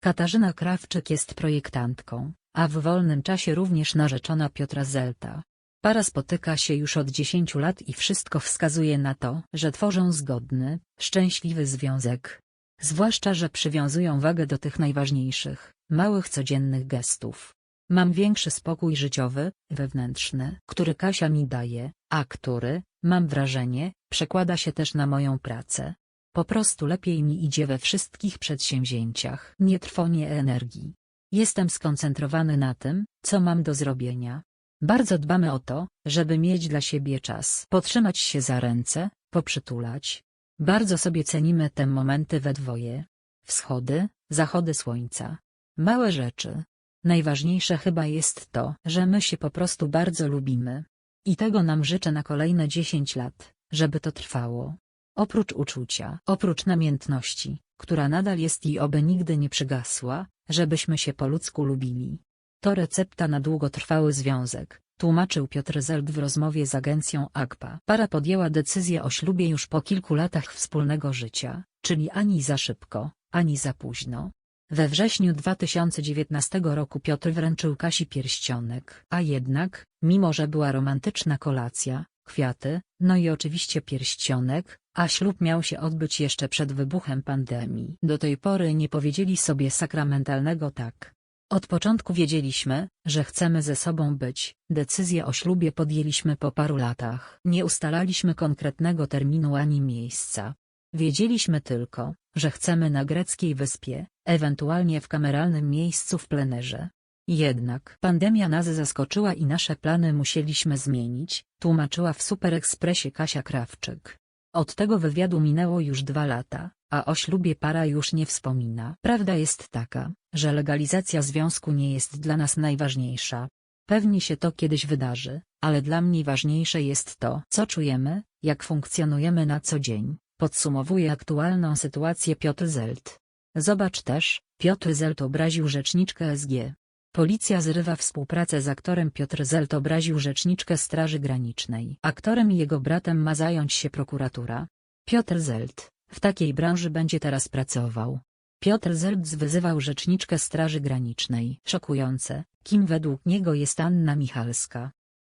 Katarzyna Krawczyk jest projektantką, a w wolnym czasie również narzeczona Piotra Zelta. Para spotyka się już od 10 lat i wszystko wskazuje na to, że tworzą zgodny, szczęśliwy związek. Zwłaszcza, że przywiązują wagę do tych najważniejszych, małych codziennych gestów. Mam większy spokój życiowy, wewnętrzny, który Kasia mi daje, a który, mam wrażenie, przekłada się też na moją pracę. Po prostu lepiej mi idzie we wszystkich przedsięwzięciach. Nie trwonie energii. Jestem skoncentrowany na tym, co mam do zrobienia. Bardzo dbamy o to, żeby mieć dla siebie czas. Potrzymać się za ręce, poprzytulać. Bardzo sobie cenimy te momenty we dwoje. Wschody, zachody słońca. Małe rzeczy. Najważniejsze chyba jest to, że my się po prostu bardzo lubimy. I tego nam życzę na kolejne 10 lat, żeby to trwało. Oprócz uczucia, oprócz namiętności, która nadal jest i oby nigdy nie przygasła, żebyśmy się po ludzku lubili. To recepta na długotrwały związek, tłumaczył Piotr Zeld w rozmowie z agencją AGPA. Para podjęła decyzję o ślubie już po kilku latach wspólnego życia, czyli ani za szybko, ani za późno. We wrześniu 2019 roku Piotr wręczył Kasi pierścionek, a jednak, mimo że była romantyczna kolacja, kwiaty, no i oczywiście pierścionek, a ślub miał się odbyć jeszcze przed wybuchem pandemii. Do tej pory nie powiedzieli sobie sakramentalnego tak. Od początku wiedzieliśmy, że chcemy ze sobą być, decyzję o ślubie podjęliśmy po paru latach. Nie ustalaliśmy konkretnego terminu ani miejsca. Wiedzieliśmy tylko, że chcemy na greckiej wyspie, ewentualnie w kameralnym miejscu w plenerze. Jednak pandemia nas zaskoczyła i nasze plany musieliśmy zmienić, tłumaczyła w Super Expressie Kasia Krawczyk. Od tego wywiadu minęło już dwa lata, a o ślubie para już nie wspomina. Prawda jest taka, że legalizacja związku nie jest dla nas najważniejsza. Pewnie się to kiedyś wydarzy, ale dla mnie ważniejsze jest to, co czujemy, jak funkcjonujemy na co dzień, podsumowuje aktualną sytuację Piotr Zelt. Zobacz też, Piotr Zelt obraził rzeczniczkę SG. Policja zrywa współpracę z aktorem Piotr Zelt obraził rzeczniczkę Straży Granicznej. Aktorem i jego bratem ma zająć się prokuratura. Piotr Zelt, w takiej branży będzie teraz pracował. Piotr Zelt wyzywał rzeczniczkę Straży Granicznej. Szokujące, kim według niego jest Anna Michalska.